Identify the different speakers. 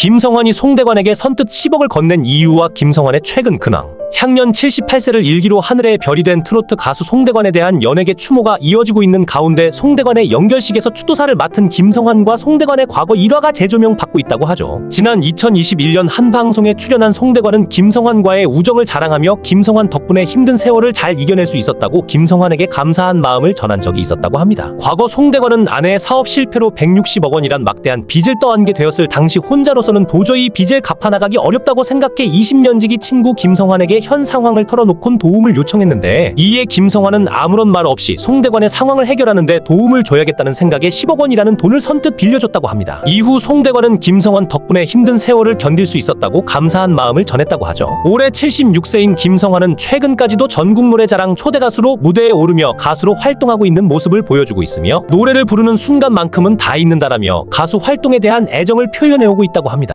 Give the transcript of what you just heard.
Speaker 1: 김성환이 송대관에게 선뜻 10억을 건넨 이유와 김성환의 최근 근황. 향년 78세를 일기로 하늘의 별이 된 트로트 가수 송대관에 대한 연예계 추모가 이어지고 있는 가운데 송대관의 연결식에서 추도사를 맡은 김성환과 송대관의 과거 일화가 재조명 받고 있다고 하죠. 지난 2021년 한 방송에 출연한 송대관은 김성환과의 우정을 자랑하며 김성환 덕분에 힘든 세월을 잘 이겨낼 수 있었다고 김성환에게 감사한 마음을 전한 적이 있었다고 합니다. 과거 송대관은 아내의 사업 실패로 160억 원이란 막대한 빚을 떠안게 되었을 당시 혼자로서는 도저히 빚을 갚아나가기 어렵다고 생각해 20년지기 친구 김성환에게 현 상황을 털어놓곤 도움을 요청했는데 이에 김성환은 아무런 말 없이 송대관의 상황을 해결하는데 도움을 줘야겠다는 생각에 10억 원이라는 돈을 선뜻 빌려줬다고 합니다. 이후 송대관은 김성환 덕분에 힘든 세월을 견딜 수 있었다고 감사한 마음을 전했다고 하죠. 올해 76세인 김성환은 최근까지도 전국 노래자랑 초대 가수로 무대에 오르며 가수로 활동하고 있는 모습을 보여주고 있으며 노래를 부르는 순간만큼은 다 있는다라며 가수 활동에 대한 애정을 표현해오고 있다고 합니다.